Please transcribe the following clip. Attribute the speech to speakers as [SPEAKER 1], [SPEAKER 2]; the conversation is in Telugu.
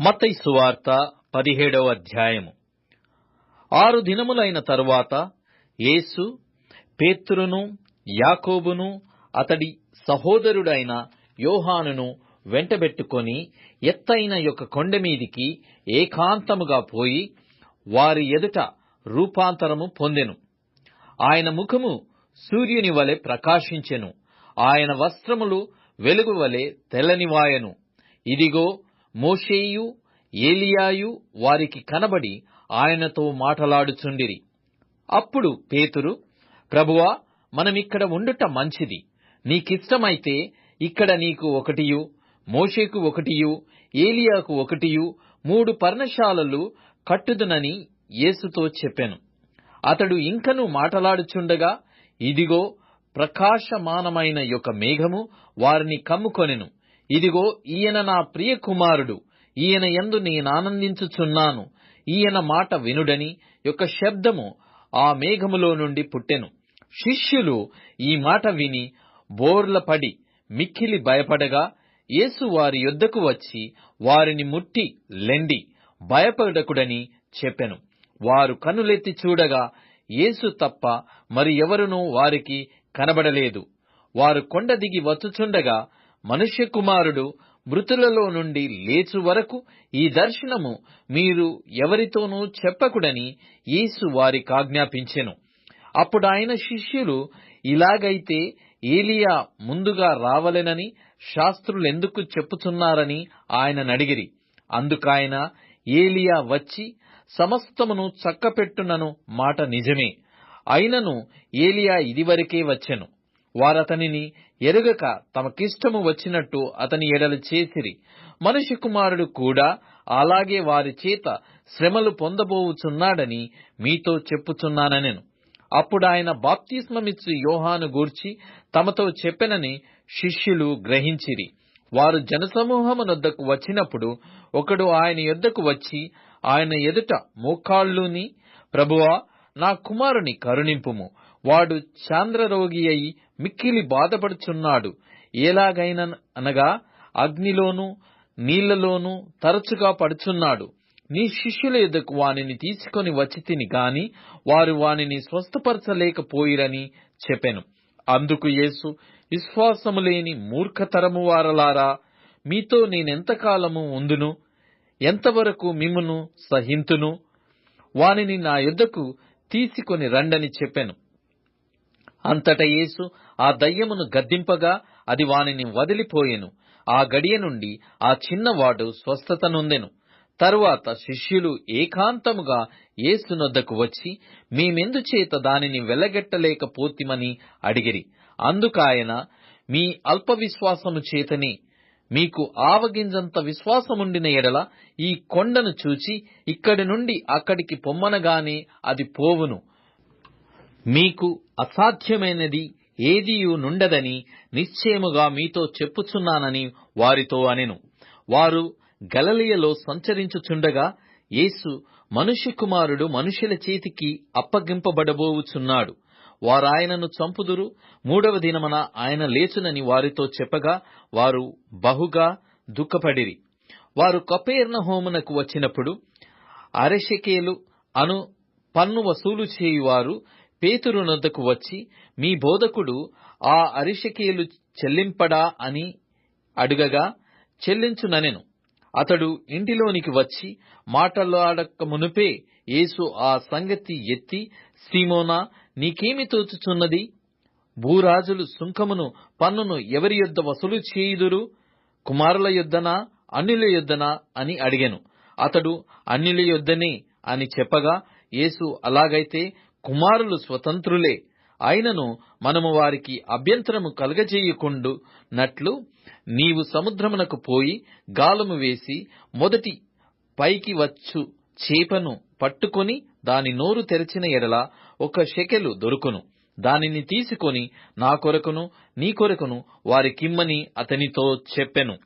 [SPEAKER 1] మత్తయి సువార్త పదిహేడవ అధ్యాయము. ఆరు దినములైన తరువాత యేసు పేతురును యాకోబును అతడి సహోదరుడైన యోహానును వెంటబెట్టుకొని ఎత్తైన యొక్క కొండ మీదికి ఏకాంతముగా పోయి వారి ఎదుట రూపాంతరము పొందెను. ఆయన ముఖము సూర్యుని వలె ప్రకాశించెను. ఆయన వస్త్రములు వెలుగు వలె తెల్లనివాయను. ఇదిగో మోషేయు ఏలియాయు వారికి కనబడి ఆయనతో మాటలాడుచుండిరి. అప్పుడు పేతురు ప్రభువా మనమిక్కడ ఉండుట మంచిది. నీకిష్టమైతే ఇక్కడ నీకు ఒకటియు మోషేకు ఒకటియు ఏలియాకు ఒకటియు మూడు పర్ణశాలలు కట్టుదునని యేసుతో చెప్పెను. అతడు ఇంకను మాటలాడుచుండగా ఇదిగో ప్రకాశమానమైన యొక్క మేఘము వారిని కమ్ముకొనెను. ఇదిగో ఈయన నా ప్రియ కుమారుడు ఈయన ఎందు నేనానందించుచున్నాను. ఈయన మాట వినుడని యొక్క శబ్దము ఆ మేఘములో నుండి పుట్టెను. శిష్యులు ఈ మాట విని బోర్లపడి మిక్కిలి భయపడగా యేసు వారి యొద్దకు వచ్చి వారిని ముట్టి లెండి భయపడకుడని చెప్పెను. వారు కనులెత్తి చూడగా యేసు తప్ప మరి ఎవరునూ వారికి కనబడలేదు. వారు కొండ దిగి వచ్చుచుండగా మనుష్య కుమారుడు మృతులలో నుండి లేచు వరకు ఈ దర్శనము మీరు ఎవరితోనూ చెప్పకుడని యేసు వారికి ఆజ్ఞాపించెను. అప్పుడు ఆయన శిష్యులు ఇలాగైతే ఏలియా ముందుగా రావలెనని శాస్త్రులెందుకు చెప్పుచున్నారని ఆయన నడిగిరి. అందుకాయన ఏలియా వచ్చి సమస్తమును చక్కపెట్టునను మాట నిజమే. అయినను ఏలియా ఇదివరకే వచ్చెను. వారతనిని ఎరుగక తమకిష్టము వచ్చినట్టు అతని ఎడల చేసిరి. మనుష్య కుమారుడు కూడా అలాగే వారి చేత శ్రమలు పొందబోవుచున్నాడని మీతో చెప్పుచున్నానెను అప్పుడు ఆయన బాప్తిస్మమిచ్చు యోహాను గూర్చి తమతో చెప్పెనని శిష్యులు గ్రహించిరి. వారు జనసమూహమునొద్దకు వచ్చినప్పుడు ఒకడు ఆయన యొద్దకు వచ్చి ఆయన ఎదుట మోకాళ్ళుని ప్రభువా నా కుమారుని కరుణింపుము. వాడు చాంద్రరోగి అయి మిక్కిలి బాధపడుచున్నాడు. ఎలాగైన అనగా అగ్నిలోను నీళ్ళలోనూ తరచుగా పడుచున్నాడు. నీ శిష్యుల ఎద్దకు వానిని తీసుకొని వచ్చి తిని గాని వారు వానిని స్వస్థపరచలేకపోయిరని చెప్పెను. అందుకు యేసు విశ్వాసము లేని మూర్ఖతరము వారలారా మీతో నేనెంతకాలము ఉందును? ఎంతవరకు మిమ్మును సహింతును? వానిని నా యొద్దకు తీసుకొని రండని చెప్పెను. అంతట యేసు ఆ దయ్యమును గద్దింపగా అది వానిని వదిలిపోయెను. ఆ గడియ నుండి ఆ చిన్నవాడు స్వస్థత నొందెను. తరువాత శిష్యులు ఏకాంతముగా యేసునొద్దకు వచ్చి మేమెందుచేత దానిని వెలగెట్టలేకపోతిమని అడిగిరి. అందుకాయన మీ అల్ప విశ్వాసము చేతనే మీకు ఆవగింజంత విశ్వాసముండిన ఎడల ఈ కొండను చూచి ఇక్కడి నుండి అక్కడికి పొమ్మనగానే అది పోవును. మీకు అసాధ్యమైనది ఏదియు నుండదని నిశ్చయముగా మీతో చెప్పుచున్నానని వారితో అనెను. వారు గలలియలో సంచరించుచుండగా యేసు మనుష్య కుమారుడు మనుషుల చేతికి అప్పగింపబడబోవుచున్నాడు వారాయనను చంపుదురు. మూడవ దినమున ఆయన లేచునని వారితో చెప్పగా వారు బహుగా దుఃఖపడిరి. వారు కపేర్ణ హోమునకు వచ్చినప్పుడు అరెషకేలు అను పన్ను వసూలు చేయువారు పేతురునొద్దకు వచ్చి మీ బోధకుడు ఆ అరిషకేలు చెల్లింపడా? అని అడుగగా చెల్లించుననెను. అతడు ఇంటిలోనికి వచ్చి మాటలాడక మునుపే యేసు ఆ సంగతి ఎత్తి సీమోనా నీకేమి తోచుచున్నది? భూరాజులు సుంకమును పన్నును ఎవరి యొద్ద వసూలు చేయుదురు? కుమారుల యొద్దనా అన్యుల యొద్దనా? అని అడిగెను. అతడు అన్యుల యొద్దనే అని చెప్పగా యేసు అలాగైతే కుమారులు స్వతంత్రులే. అయినను మనము వారికి అభ్యంతరము కలగజేయకుండు నట్లు నీవు సముద్రమునకు పోయి గాలము వేసి మొదటి పైకి వచ్చు చేపను పట్టుకొని దాని నోరు తెరచిన ఎడల ఒక షెకెలు దొరుకును. దానిని తీసుకొని నా కొరకును నీ కొరకును వారికిమ్మని అతనితో చెప్పెను.